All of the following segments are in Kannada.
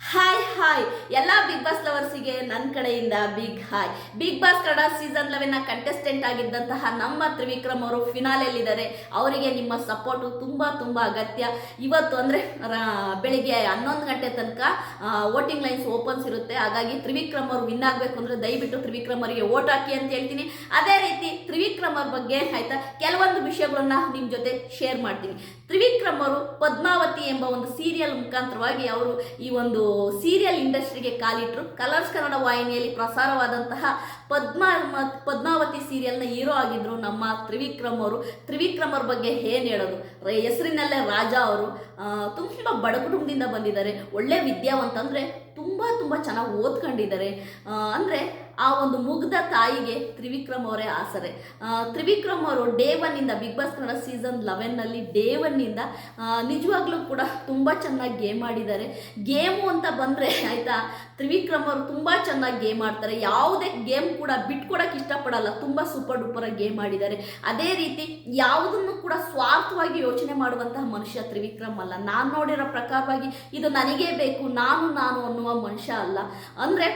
ಹಾಯ್ ಹಾಯ್ ಎಲ್ಲ ಬಿಗ್ ಬಾಸ್ ಲವರ್ಸಿಗೆ ನನ್ನ ಕಡೆಯಿಂದ big hi Bigg Boss Kannada season eleven contestant ಆಗಿದ್ದಂತಹ ನಮ್ಮ ತ್ರಿವಿಕ್ರಮ್ ಅವರು ಫಿನಾಲೆಯಲ್ಲಿದ್ದಾರೆ ಅವರಿಗೆ ನಿಮ್ಮ ಸಪೋರ್ಟು ತುಂಬ ತುಂಬ ಅಗತ್ಯ. ಇವತ್ತು ಅಂದರೆ ಬೆಳಿಗ್ಗೆ ಹನ್ನೊಂದು ಗಂಟೆ ತನಕ ವೋಟಿಂಗ್ ಲೈನ್ಸ್ ಓಪನ್ಸ್ ಇರುತ್ತೆ. ಹಾಗಾಗಿ ತ್ರಿವಿಕ್ರಮ್ ಅವರು ವಿನ್ ಆಗಬೇಕು ಅಂದರೆ ದಯವಿಟ್ಟು ತ್ರಿವಿಕ್ರಮ್ ಅವರಿಗೆ ಓಟ್ ಹಾಕಿ ಅಂತ ಹೇಳ್ತೀನಿ. ಅದೇ ರೀತಿ ತ್ರಿವಿಕ್ರಮ್ ಅವ್ರ ಬಗ್ಗೆ ಆಯ್ತಾ? ಕೆಲವೊಂದು ವಿಷಯಗಳನ್ನ ನಿಮ್ಮ ಜೊತೆ ಶೇರ್ ಮಾಡ್ತೀನಿ. ತ್ರಿವಿಕ್ರಮ್ ಅವರು ಪದ್ಮಾವತಿ ಎಂಬ ಒಂದು ಸೀರಿಯಲ್ ಮುಖಾಂತರವಾಗಿ ಅವರು ಈ ಒಂದು ಸೀರಿಯಲ್ ಇಂಡಸ್ಟ್ರಿಗೆ ಕಾಲಿಟ್ರು. ಕಲರ್ಸ್ ಕನ್ನಡ ವಾಹಿನಿಯಲ್ಲಿ ಪ್ರಸಾರವಾದಂತಹ ಪದ್ಮ ಪದ್ಮಾವತಿ ಸೀರಿಯಲ್ನ ಹೀರೋ ಆಗಿದ್ರು ನಮ್ಮ ತ್ರಿವಿಕ್ರಮ್ ಅವರು. ತ್ರಿವಿಕ್ರಮ್ ಅವ್ರ ಬಗ್ಗೆ ಏನು ಹೇಳೋದು? ಹೆಸರಿನಲ್ಲೇ ರಾಜ ಅವರು. ತುಂಬ ಬಡ ಕುಟುಂಬದಿಂದ ಬಂದಿದ್ದಾರೆ. ಒಳ್ಳೆ ವಿದ್ಯಾವಂತ ಅಂದರೆ ತುಂಬ ತುಂಬ ಚೆನ್ನಾಗಿ ಓದ್ಕೊಂಡಿದ್ದಾರೆ. ಅಂದರೆ ಆ ಒಂದು ಮುಗ್ಧ ತಾಯಿಗೆ ತ್ರಿವಿಕ್ರಮ್ ಅವರೇ ಆಸರೆ. ತ್ರಿವಿಕ್ರಮ್ ಅವರು ಡೇ ಒನ್ನಿಂದ ಬಿಗ್ ಬಾಸ್ ಕನ್ನಡ ಸೀಸನ್ ಲೆವೆನ್ನಲ್ಲಿ ಡೇ ಒನ್ನಿಂದ ನಿಜವಾಗ್ಲೂ ಕೂಡ ತುಂಬ ಚೆನ್ನಾಗಿ ಗೇಮ್ ಆಡಿದ್ದಾರೆ. ಗೇಮು ಅಂತ ಬಂದರೆ, ಆಯಿತಾ, ತ್ರಿವಿಕ್ರಮ್ ಅವರು ತುಂಬ ಚೆನ್ನಾಗಿ ಗೇಮ್ ಆಡ್ತಾರೆ. ಯಾವುದೇ ಗೇಮ್ ಕೂಡ ಬಿಟ್ಕೊಡಕ್ಕೆ ಇಷ್ಟಪಡಲ್ಲ. ತುಂಬ ಸೂಪರ್ ಡೂಪರಾಗಿ ಗೇಮ್ ಆಡಿದ್ದಾರೆ. ಅದೇ ರೀತಿ ಯಾವುದನ್ನು ಕೂಡ ಸ್ವಾರ್ಥವಾಗಿ ಯೋಚನೆ ಮಾಡುವಂತಹ ಮನುಷ್ಯ ತ್ರಿವಿಕ್ರಮ್ ಅಲ್ಲ. ನಾನು ನೋಡಿರೋ ಪ್ರಕಾರವಾಗಿ ಇದು ನನಗೇ ಬೇಕು, ನಾನು ನಾನು ಅನ್ನುವ ಮನುಷ್ಯ ಅಲ್ಲ. ಅಂದರೆ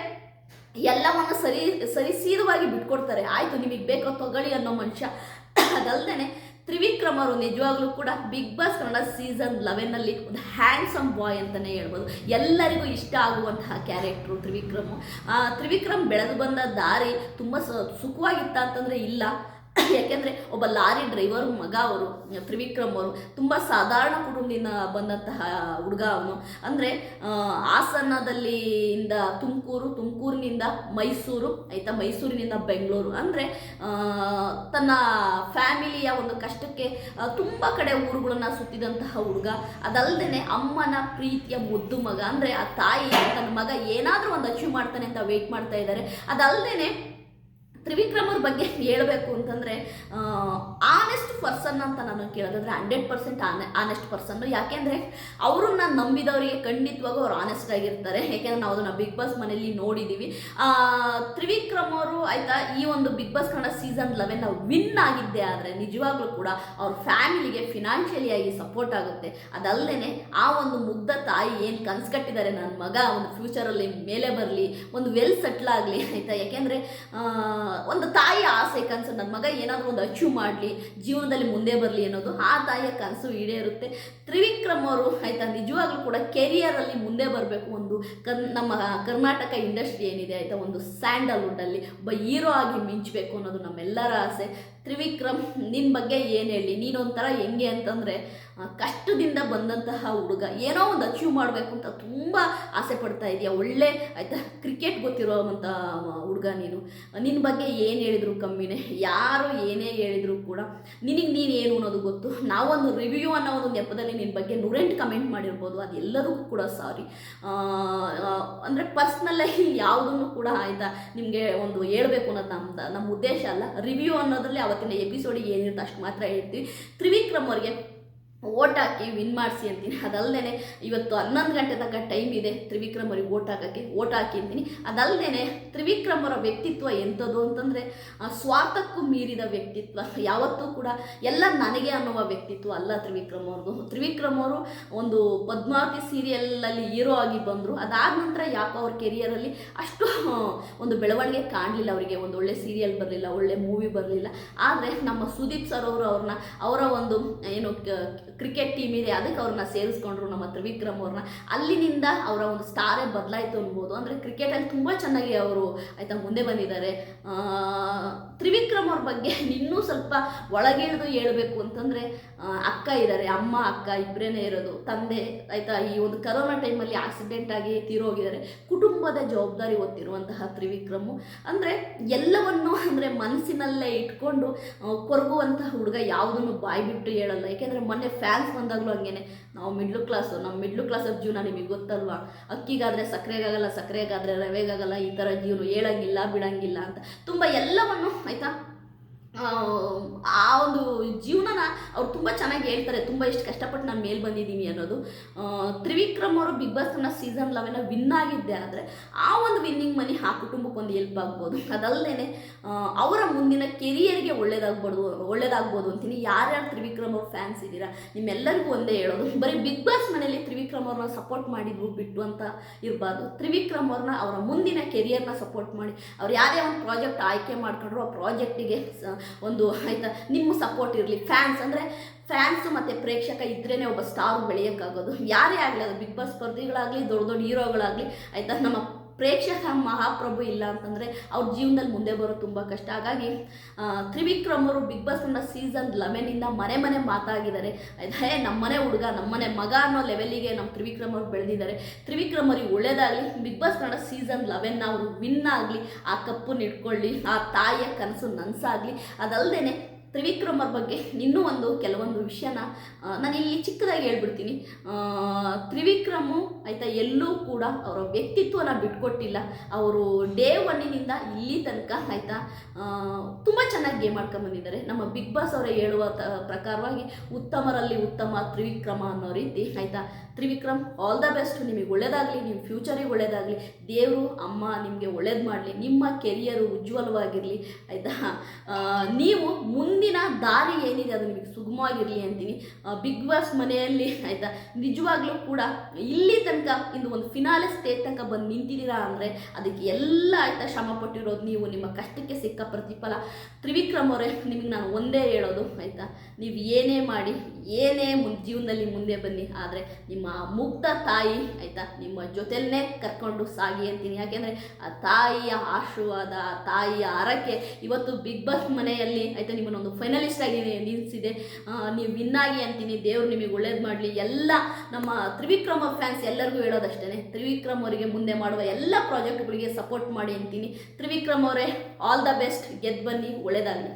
ಎಲ್ಲವನ್ನು ಸರಿ ಸರಿಸೀದವಾಗಿ ಬಿಟ್ಕೊಡ್ತಾರೆ. ಆಯಿತು, ನಿಮಗೆ ಬೇಕೋ ತೊಗೊಳ್ಳಿ ಅನ್ನೋ ಮನುಷ್ಯ. ಅದಲ್ಲದೆ ತ್ರಿವಿಕ್ರಮ್ ಅವರು ನಿಜವಾಗ್ಲೂ ಕೂಡ ಬಿಗ್ ಬಾಸ್ ಕನ್ನಡ ಸೀಸನ್ ಲೆವೆನ್ನಲ್ಲಿ ಒಂದು ಹ್ಯಾಂಡ್ಸಮ್ ಬಾಯ್ ಅಂತಲೇ ಹೇಳ್ಬೋದು. ಎಲ್ಲರಿಗೂ ಇಷ್ಟ ಆಗುವಂತಹ ಕ್ಯಾರೆಕ್ಟ್ರು ತ್ರಿವಿಕ್ರಮ್. ತ್ರಿವಿಕ್ರಮ್ ಬೆಳೆದು ಬಂದ ದಾರಿ ತುಂಬ ಸುಖವಾಗಿತ್ತ ಅಂತಂದರೆ ಇಲ್ಲ. ಯಾಕೆಂದರೆ ಒಬ್ಬ ಲಾರಿ ಡ್ರೈವರ್, ಮಗ ಅವರು, ತ್ರಿವಿಕ್ರಮ್ ಅವರು, ತುಂಬ ಸಾಧಾರಣ ಕುಟುಂಬದಿಂದ ಬಂದಂತಹ ಹುಡುಗ ಅವನು. ಅಂದರೆ ಹಾಸನದಲ್ಲಿ ಇಂದ ತುಮಕೂರು, ತುಮಕೂರಿನಿಂದ ಮೈಸೂರು, ಆಯಿತಾ? ಮೈಸೂರಿನಿಂದ ಬೆಂಗಳೂರು. ಅಂದರೆ ತನ್ನ ಫ್ಯಾಮಿಲಿಯ ಒಂದು ಕಷ್ಟಕ್ಕೆ ತುಂಬ ಕಡೆ ಊರುಗಳನ್ನ ಸುತ್ತಿದಂತಹ ಹುಡುಗ. ಅದಲ್ಲದೆ ಅಮ್ಮನ ಪ್ರೀತಿಯ ಮುದ್ದು ಮಗ. ಅಂದರೆ, ಆ ತಾಯಿ ತನ್ನ ಮಗ ಏನಾದರೂ ಒಂದು ಅಚೀವ್ ಮಾಡ್ತಾನೆ ಅಂತ ವೇಟ್ ಮಾಡ್ತಾ ಇದ್ದಾರೆ. ಅದಲ್ಲದೆ ತ್ರಿವಿಕ್ರಮ್ ಅವ್ರ ಬಗ್ಗೆ ಹೇಳಬೇಕು ಅಂತಂದರೆ ಆನೆಸ್ಟ್ ಪರ್ಸನ್ ಅಂತ ನಾನು ಕೇಳೋದಾದ್ರೆ ಹಂಡ್ರೆಡ್ ಪರ್ಸೆಂಟ್ ಆನೆ ಆನೆಸ್ಟ್ ಪರ್ಸನ್ನು ಯಾಕೆಂದರೆ ನಾನು ನಂಬಿದವರಿಗೆ ಖಂಡಿತವಾಗೂ ಅವ್ರು ಆನೆಸ್ಟ್ ಆಗಿರ್ತಾರೆ. ಯಾಕೆಂದ್ರೆ ನಾವು ಅದನ್ನು ಬಿಗ್ ಬಾಸ್ ಮನೆಯಲ್ಲಿ ನೋಡಿದ್ದೀವಿ ತ್ರಿವಿಕ್ರಮ್ ಅವರು ಆಯಿತಾ, ಈ ಒಂದು Bigg Boss Kannada season eleven win ಆಗಿದ್ದೆ ಆದರೆ ನಿಜವಾಗ್ಲೂ ಕೂಡ ಅವ್ರ ಫ್ಯಾಮಿಲಿಗೆ ಫಿನಾನ್ಷಿಯಲಿಯಾಗಿ ಸಪೋರ್ಟ್ ಆಗುತ್ತೆ. ಅದಲ್ಲದೆ ಆ ಒಂದು ಮುಗ್ಧ ತಾಯಿ ಏನು ಕನ್ಸು ಕಟ್ಟಿದ್ದಾರೆ ನನ್ನ ಮಗ, ಒಂದು ಫ್ಯೂಚರಲ್ಲಿ ಮೇಲೆ ಬರಲಿ, ಒಂದು ವೆಲ್ ಸೆಟ್ಲ್ ಆಗಲಿ ಆಯಿತಾ? ಯಾಕೆಂದರೆ ಒಂದು ತಾಯಿ ಆಸೆ, ಕನಸು ನನ್ನ ಮಗ ಏನಾದರೂ ಒಂದು ಅಚೀವ್ ಮಾಡಲಿ ಜೀವನದಲ್ಲಿ ಮುಂದೆ ಬರಲಿ ಅನ್ನೋದು ಆ ತಾಯಿಯ ಕನಸು ಈಡೇರುತ್ತೆ. ತ್ರಿವಿಕ್ರಮ್ ಅವರು ಆಯಿತಾ ನಿಜವಾಗ್ಲೂ ಕೂಡ ಕೆರಿಯರಲ್ಲಿ ಮುಂದೆ ಬರಬೇಕು ಒಂದು ಕರ್, ನಮ್ಮ ಕರ್ನಾಟಕ ಇಂಡಸ್ಟ್ರಿ ಏನಿದೆ ಆಯಿತಾ ಒಂದು ಸ್ಯಾಂಡಲ್ವುಡ್ಡಲ್ಲಿ ಒಬ್ಬ ಹೀರೋ ಆಗಿ ಮಿಂಚಬೇಕು ಅನ್ನೋದು ನಮ್ಮೆಲ್ಲರ ಆಸೆ. ತ್ರಿವಿಕ್ರಮ್ ನಿನ್ನ ಬಗ್ಗೆ ಏನು ಹೇಳಿ? ನೀನೊಂಥರ ಹೆಂಗೆ ಅಂತಂದರೆ ಕಷ್ಟದಿಂದ ಬಂದಂತಹ ಹುಡುಗ. ಏನೋ ಒಂದು ಅಚೀವ್ ಮಾಡಬೇಕು ಅಂತ ತುಂಬ ಆಸೆ ಪಡ್ತಾ ಇದೆಯಾ. ಒಳ್ಳೆ, ಆಯಿತಾ ಕ್ರಿಕೆಟ್ ಗೊತ್ತಿರೋವಂಥ ಹುಡುಗ ನೀನು. ನಿನ್ನ ಬಗ್ಗೆ ಏನು ಹೇಳಿದ್ರು ಕಮ್ಮಿನೇ? ಯಾರು ಏನೇ ಹೇಳಿದ್ರು ಕೂಡ ನಿನಗೆ ನೀನು ಏನು ಅನ್ನೋದು ಗೊತ್ತು. ನಾವೊಂದು ರಿವ್ಯೂ ಅನ್ನೋ ಒಂದು ನೆಪದಲ್ಲಿ ನಿನ್ನ ಬಗ್ಗೆ ನೂರೆಂಟ್ ಕಮೆಂಟ್ ಮಾಡಿರ್ಬೋದು. ಅದು ಎಲ್ಲರಿಗೂ ಕೂಡ ಸಾರಿ ಅಂದರೆ ಪರ್ಸ್ನಲ್ಲಾಗಿ ಯಾವುದನ್ನು ಕೂಡ ಆಯಿತಾ ನಿಮಗೆ ಒಂದು ಹೇಳ್ಬೇಕು ಅನ್ನೋದು ನಮ್ಮ ನಮ್ಮ ಉದ್ದೇಶ ಅಲ್ಲ. ರಿವ್ಯೂ ಅನ್ನೋದ್ರಲ್ಲಿ ಅವತ್ತಿನ ಎಪಿಸೋಡಿಗೆ ಏನಿರುತ್ತೆ ಅಷ್ಟು ಮಾತ್ರ ಹೇಳ್ತೀವಿ. ತ್ರಿವಿಕ್ರಮ್ ಅವ್ರಿಗೆ ಓಟ್ ಹಾಕಿ ವಿನ್ ಮಾಡಿಸಿ ಅಂತೀನಿ. ಅದಲ್ಲದೆ ಇವತ್ತು ಹನ್ನೊಂದು ಗಂಟೆ ತನಕ ಟೈಮ್ ಇದೆ ತ್ರಿವಿಕ್ರಮ್ ಅವ್ರಿಗೆ ಓಟ್ ಹಾಕೋಕ್ಕೆ. ಓಟ್ ಹಾಕಿ ಅಂತೀನಿ. ಅದಲ್ಲದೆ ತ್ರಿವಿಕ್ರಮ್ ವ್ಯಕ್ತಿತ್ವ ಎಂಥದ್ದು ಅಂತಂದರೆ ಸ್ವಾರ್ಥಕ್ಕೂ ಮೀರಿದ ವ್ಯಕ್ತಿತ್ವ. ಯಾವತ್ತೂ ಕೂಡ ಎಲ್ಲ ನನಗೆ ಅನ್ನುವ ವ್ಯಕ್ತಿತ್ವ ಅಲ್ಲ ತ್ರಿವಿಕ್ರಮ್ ಅವ್ರದ್ದು ತ್ರಿವಿಕ್ರಮ್ ಅವರು ಒಂದು ಪದ್ಮಾವತಿ ಸೀರಿಯಲ್ಲಲ್ಲಿ ಹೀರೋ ಆಗಿ ಬಂದರು. ಅದಾದ ನಂತರ ಯಾಕೋ ಅವ್ರ ಕೆರಿಯರಲ್ಲಿ ಅಷ್ಟು ಒಂದು ಬೆಳವಣಿಗೆ ಕಾಣಲಿಲ್ಲ ಅವರಿಗೆ. ಒಂದು ಒಳ್ಳೆ ಸೀರಿಯಲ್ ಬರಲಿಲ್ಲ, ಒಳ್ಳೆ ಮೂವಿ ಬರಲಿಲ್ಲ. ಆದರೆ ನಮ್ಮ ಸುದೀಪ್ ಸರ್ ಅವರು ಅವ್ರನ್ನ ಅವರ ಒಂದು, ಏನು ಕ್ರಿಕೆಟ್ ಟೀಮ್ ಇದೆ, ಅದಕ್ಕೆ ಅವ್ರನ್ನ ಸೇರಿಸ್ಕೊಂಡ್ರು ನಮ್ಮ ತ್ರಿವಿಕ್ರಮ್ ಅವ್ರನ್ನ. ಅಲ್ಲಿನಿಂದ ಅವರ ಒಂದು ಸ್ಟಾರೇ ಬದಲಾಯಿತು ಅನ್ಬೋದು. ಅಂದರೆ ಕ್ರಿಕೆಟಲ್ಲಿ ತುಂಬ ಚೆನ್ನಾಗಿ ಅವರು ಆಯಿತಾ ಮುಂದೆ ಬಂದಿದ್ದಾರೆ. ತ್ರಿವಿಕ್ರಮ್ ಅವ್ರ ಬಗ್ಗೆ ಇನ್ನೂ ಸ್ವಲ್ಪ ಒಳಗಿಳಿದು ಹೇಳಬೇಕು ಅಂತಂದರೆ ಅಕ್ಕ ಇದ್ದಾರೆ ಅಮ್ಮ, ಅಕ್ಕ ಇಬ್ಬರೇ ಇರೋದು, ತಂದೆ, ಆಯಿತಾ? ಈ ಒಂದು ಕರೋನಾ ಟೈಮಲ್ಲಿ ಆಕ್ಸಿಡೆಂಟ್ ಆಗಿ ತೀರೋಗಿದ್ದಾರೆ. ಕುಟುಂಬದ ಜವಾಬ್ದಾರಿ ಹೊತ್ತಿರುವಂತಹ ತ್ರಿವಿಕ್ರಮು. ಅಂದರೆ ಎಲ್ಲವನ್ನು ಅಂದರೆ ಮನಸ್ಸಿನಲ್ಲೇ ಇಟ್ಕೊಂಡು ಕೊರಗುವಂತಹ ಹುಡುಗ ಯಾವುದನ್ನು ಬಾಯಿ ಬಿಟ್ಟು ಹೇಳಲ್ಲ. ಯಾಕೆಂದರೆ ಮೊನ್ನೆ ಫ್ಯಾನ್ಸ್ ಬಂದಾಗಲೂ ಹಂಗೇನೆ. ನಾವು ಮಿಡ್ಲ್ ಕ್ಲಾಸು ನಮ್ಮ ಮಿಡ್ಲ್ ಕ್ಲಾಸ್ ಜೀವನ ನಿಮಗೆ ಗೊತ್ತಲ್ವಾ? ಅಕ್ಕಿಗಾದರೆ ಸಕ್ಕರೆಗಾಗಲ್ಲ ಸಕ್ಕರೆಗಾದರೆ ರವೆಗಾಗಲ್ಲ, ಈ ಥರ ಜೀವನ ಹೇಳಂಗಿಲ್ಲ, ಬಿಡಂಗಿಲ್ಲ ಅಂತ. ತುಂಬ ಎಲ್ಲವನ್ನು, ಆಯಿತಾ? ಆ, ಒಂದು ಜೀವನನ ಅವ್ರು ತುಂಬ ಚೆನ್ನಾಗಿ ಹೇಳ್ತಾರೆ ತುಂಬ ಎಷ್ಟು ಕಷ್ಟಪಟ್ಟು ನಾನು ಮೇಲೆ ಬಂದಿದ್ದೀನಿ ಅನ್ನೋದು. ತ್ರಿವಿಕ್ರಮ್ ಅವರು Bigg Boss Kannada season eleven win ಆಗಿದ್ದೆ ಆದರೆ ಆ ಒಂದು ವಿನ್ನಿಂಗ್ ಮನಿ ಆ ಕುಟುಂಬಕ್ಕೆ ಒಂದು ಹೆಲ್ಪ್ ಆಗ್ಬೋದು. ಅದಲ್ಲದೆ ಅವರ ಮುಂದಿನ ಕೆರಿಯರ್ಗೆ ಒಳ್ಳೇದಾಗ್ಬೋದು ಒಳ್ಳೇದಾಗ್ಬೋದು ಅಂತೀನಿ. ಯಾರ್ಯಾರು ತ್ರಿವಿಕ್ರಮ್ ಅವ್ರ ಫ್ಯಾನ್ಸ್ ಇದ್ದೀರಾ ನಿಮ್ಮೆಲ್ಲರಿಗೂ ಒಂದೇ ಹೇಳೋದು. ಬರೀ ಬಿಗ್ ಬಾಸ್ ಮನೇಲಿ ತ್ರಿವಿಕ್ರಮ್ ಅವ್ರನ್ನ ಸಪೋರ್ಟ್ ಮಾಡಿದ್ರು ಬಿಟ್ಟು ಅಂತ ಇರಬಾರ್ದು. ತ್ರಿವಿಕ್ರಮ್ ಅವ್ರನ್ನ ಅವರ ಮುಂದಿನ ಕೆರಿಯರ್ನ ಸಪೋರ್ಟ್ ಮಾಡಿ ಅವ್ರು ಯಾವುದೇ ಒಂದು ಪ್ರಾಜೆಕ್ಟ್ ಆಯ್ಕೆ ಮಾಡ್ಕೊಂಡ್ರು ಆ ಪ್ರಾಜೆಕ್ಟಿಗೆ ಒಂದು ಆಯ್ತಾ, ನಿಮ್ಮ ಸಪೋರ್ಟ್ ಇರಲಿ. ಫ್ಯಾನ್ಸ್ ಅಂದರೆ ಫ್ಯಾನ್ಸ್ ಮತ್ತು ಪ್ರೇಕ್ಷಕ ಇದ್ರೇ ಒಬ್ಬ ಸ್ಟಾರ್ ಬೆಳೆಯೋಕ್ಕಾಗೋದು. ಯಾರೇ ಆಗಲಿ ಅದು ಬಿಗ್ ಬಾಸ್ ಸ್ಪರ್ಧಿಗಳಾಗಲಿ, ದೊಡ್ಡ ದೊಡ್ಡ ಹೀರೋಗಳಾಗಲಿ, ಆಯಿತಾ, ನಮ್ಮ ಪ್ರೇಕ್ಷಕ ಮಹಾಪ್ರಭು ಇಲ್ಲ ಅಂತಂದರೆ ಅವ್ರ ಜೀವನದಲ್ಲಿ ಮುಂದೆ ಬರೋದು ತುಂಬ ಕಷ್ಟ. ಹಾಗಾಗಿ ತ್ರಿವಿಕ್ರಮ್ ಅವರು ಬಿಗ್ ಬಾಸ್ ಕನ್ನಡ ಸೀಸನ್ ಲೆವೆನಿಂದ ಮನೆ ಮನೆ ಮಾತಾಗಿದ್ದಾರೆ. ಹೇ ನಮ್ಮನೆ ಹುಡುಗ ನಮ್ಮನೆ ಮಗ ಅನ್ನೋ ಲೆವೆಲಿಗೆ ನಮ್ಮ ತ್ರಿವಿಕ್ರಮ್ ಅವರು ಬೆಳೆದಿದ್ದಾರೆ. ತ್ರಿವಿಕ್ರಮ್ ಅವ್ರಿಗೆ ಒಳ್ಳೇದಾಗಲಿ ಬಿಗ್ ಬಾಸ್ ಕನ್ನಡ ಸೀಸನ್ ಲೆವೆನ್ನ ಅವರು ವಿನ್ ಆಗಲಿ, ಆ ಕಪ್ಪು ಇಟ್ಕೊಳ್ಳಿ, ಆ ತಾಯಿಯ ಕನಸು ನನಸಾಗಲಿ ಅದಲ್ಲದೆ ತ್ರಿವಿಕ್ರಮ್ ಅವ್ರ ಬಗ್ಗೆ ಇನ್ನೂ ಒಂದು ಕೆಲವೊಂದು ವಿಷಯನ ನಾನು ಇಲ್ಲಿ ಚಿಕ್ಕದಾಗಿ ಹೇಳ್ಬಿಡ್ತೀನಿ. ತ್ರಿವಿಕ್ರಮು ಆಯಿತಾ ಎಲ್ಲೂ ಕೂಡ ಅವರ ವ್ಯಕ್ತಿತ್ವನ ಬಿಟ್ಕೊಟ್ಟಿಲ್ಲ. ಅವರು ಡೇ ಒನ್ನಿನಿಂದ ಇಲ್ಲಿ ತನಕ ಆಯಿತಾ ತುಂಬ ಚೆನ್ನಾಗಿ ಗೇಮ್ ಆಡ್ಕೊಂಡು ಬಂದಿದ್ದಾರೆ. ನಮ್ಮ ಬಿಗ್ ಬಾಸ್ ಅವರೇ ಹೇಳುವ ತ, ಪ್ರಕಾರವಾಗಿ ಉತ್ತಮರಲ್ಲಿ ಉತ್ತಮ ತ್ರಿವಿಕ್ರಮ ಅನ್ನೋ ರೀತಿ ಆಯಿತಾ, ತ್ರಿವಿಕ್ರಮ್ ಆಲ್ ದ ಬೆಸ್ಟ್ ನಿಮಗೆ ಒಳ್ಳೇದಾಗಲಿ ನಿಮ್ಮ ಫ್ಯೂಚರಿಗೆ ಒಳ್ಳೇದಾಗಲಿ. ದೇವರು, ಅಮ್ಮ ನಿಮಗೆ ಒಳ್ಳೇದು ಮಾಡಲಿ. ನಿಮ್ಮ ಕೆರಿಯರು ಉಜ್ವಲವಾಗಿರಲಿ. ಆಯಿತಾ ನೀವು ನೀವು ಮುಂದಿನ ದಾರಿ ಏನಿದೆ ಅದು ನಿಮಗೆ ಸುಗಮವಾಗಿರಲಿ ಅಂತೀನಿ. ಬಿಗ್ ಬಾಸ್ ಮನೆಯಲ್ಲಿ, ಆಯಿತಾ? ನಿಜವಾಗ್ಲೂ ಕೂಡ ಇಲ್ಲಿ ತನಕ ಇಂದು ಒಂದು ಫಿನಾಲೆ ಸ್ಟೇಜ್ ತನಕ ಬಂದು ನಿಂತಿದ್ದೀರಾ ಅಂದರೆ ಅದಕ್ಕೆ ಎಲ್ಲ, ಆಯಿತಾ, ಶ್ರಮ ಪಟ್ಟಿರೋದು ನೀವು. ನಿಮ್ಮ ಕಷ್ಟಕ್ಕೆ ಸಿಕ್ಕ ಪ್ರತಿಫಲ. ತ್ರಿವಿಕ್ರಮ್ ಅವರೇ, ನಿಮಗೆ ನಾನು ಒಂದೇ ಹೇಳೋದು, ಆಯಿತಾ? ನೀವು ಏನೇ ಮಾಡಿ, ಏನೇ ಜೀವನದಲ್ಲಿ ಮುಂದೆ ಬನ್ನಿ. ಆದರೆ ನಿಮ್ಮ ಮುಗ್ಧ ತಾಯಿ, ಆಯಿತಾ? ನಿಮ್ಮ ಜೊತೆಲೇ ಕರ್ಕೊಂಡು ಸಾಗಿ ಅಂತೀನಿ. ಯಾಕೆಂದರೆ ಆ ತಾಯಿಯ ಆಶೀರ್ವಾದ ತಾಯಿಯ ಹರಕೆ ಇವತ್ತು ಬಿಗ್ ಬಾಸ್ ಮನೆಯಲ್ಲಿ, ಆಯಿತಾ, ನಿಮ್ಮನ್ನೊಂದು ಫೈನಲಿಸ್ಟ್ ಆಗಿ ನಿಲ್ಲಿಸಿದೆ ನೀವು ವಿನ್ ಆಗಿ ಅಂತೀನಿ, ದೇವ್ರು ನಿಮಗೆ ಒಳ್ಳೇದು ಮಾಡಲಿ. ಎಲ್ಲ ನಮ್ಮ ತ್ರಿವಿಕ್ರಮ ಫ್ಯಾನ್ಸ್ ಎಲ್ಲರಿಗೂ ಹೇಳೋದಷ್ಟೇ ತ್ರಿವಿಕ್ರಮ್ ಅವರಿಗೆ ಮುಂದೆ ಮಾಡುವ ಎಲ್ಲ ಪ್ರಾಜೆಕ್ಟ್ಗಳಿಗೆ ಸಪೋರ್ಟ್ ಮಾಡಿ ಅಂತೀನಿ. ತ್ರಿವಿಕ್ರಮ್ ಅವರೇ ಆಲ್ ದ ಬೆಸ್ಟ್ ಗೆದ್ದು ಬನ್ನಿ, ಒಳ್ಳೇದಾಗಲಿ.